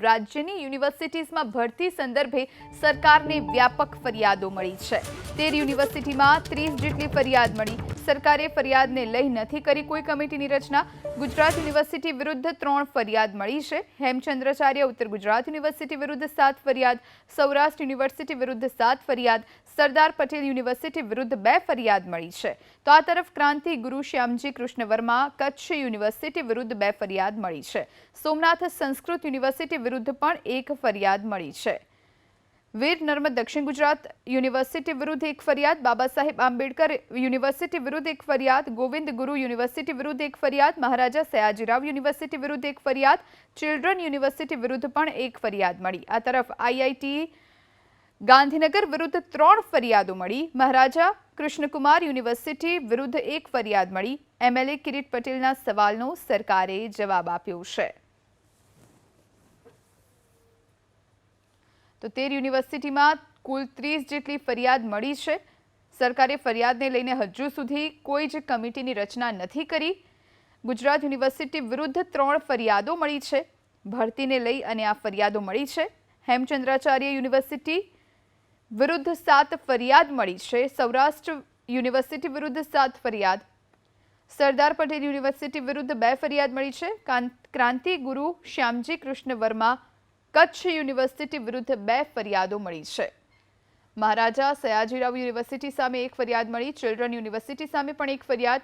રાજ્યની યુનિવર્સિટીઝમાં ભરતી સંદર્ભે સરકારને વ્યાપક ફરિયાદો મળી છે. તેર યુનિવર્સિટીમાં ત્રીસ જેટલી ફરિયાદ મળી. સરકારે ફરિયાદને લઈ નથી કરી કોઈ કમિટીની રચના. ગુજરાત યુનિવર્સિટી વિરુદ્ધ ત્રણ ફરિયાદ મળી છે. હેમચંદ્રાચાર્ય ઉત્તર ગુજરાત યુનિવર્સિટી વિરુદ્ધ સાત ફરિયાદ, સૌરાષ્ટ્ર યુનિવર્સિટી વિરુદ્ધ સાત ફરિયાદ, સરદાર પટેલ યુનિવર્સિટી વિરુદ્ધ બે ફરિયાદ મળી છે. તો આ તરફ ક્રાંતિ ગુરુ શ્યામજી કૃષ્ણ વર્મા કચ્છ યુનિવર્સિટી વિરુદ્ધ બે ફરિયાદ મળી છે. સોમનાથ સંસ્કૃત યુનિવર્સિટી વિરુદ્ધ પણ એક ફરિયાદ મળી છે. વીર નર્મદ દક્ષિણ ગુજરાત યુનિવર્સિટી વિરુદ્ધ એક ફરિયાદ. બાબા સાહેબ આંબેડકર યુનિવર્સિટી વિરુદ્ધ એક ફરિયાદ. ગોવિંદ ગુરુ યુનિવર્સિટી વિરુદ્ધ એક ફરિયાદ. મહારાજા સયાજીરાવ યુનિવર્સિટી વિરુદ્ધ એક ફરિયાદ. ચિલ્ડ્રન યુનિવર્સિટી વિરુદ્ધ પણ એક ફરિયાદ મળી. આ તરફ આઈઆઈટી ગાંધીનગર વિરુદ્ધ ત્રણ ફરિયાદો મળી. મહારાજા કૃષ્ણકુમાર યુનિવર્સિટી વિરુદ્ધ એક ફરિયાદ મળી. એમએલએ કિરીટ પટેલના સવાલનો સરકારે જવાબ આપ્યો છે. તો તેર યુનિવર્સિટીમાં કુલ ત્રીસ જેટલી ફરિયાદ મળી છે. સરકારે ફરિયાદને લઈને હજુ સુધી કોઈ જ કમિટીની રચના નથી કરી. ગુજરાત યુનિવર્સિટી વિરુદ્ધ ત્રણ ફરિયાદો મળી છે. ભરતીને લઈ અને આ ફરિયાદો મળી છે. હેમચંદ્રાચાર્ય યુનિવર્સિટી વિરુદ્ધ સાત ફરિયાદ મળી છે. સૌરાષ્ટ્ર યુનિવર્સિટી વિરુદ્ધ સાત ફરિયાદ. સરદાર પટેલ યુનિવર્સિટી વિરુદ્ધ બે ફરિયાદ મળી છે. ક્રાંતિ ગુરુ શ્યામજી કૃષ્ણ વર્મા કચ્છ યુનિવર્સિટી વિરુદ્ધ બે ફરિયાદો મળી છે. મહારાજા સયાજીરાવ યુનિવર્સિટી સામે એક ફરિયાદ મળી, ચિલ્ડ્રન યુનિવર્સિટી સામે પણ એક ફરિયાદ.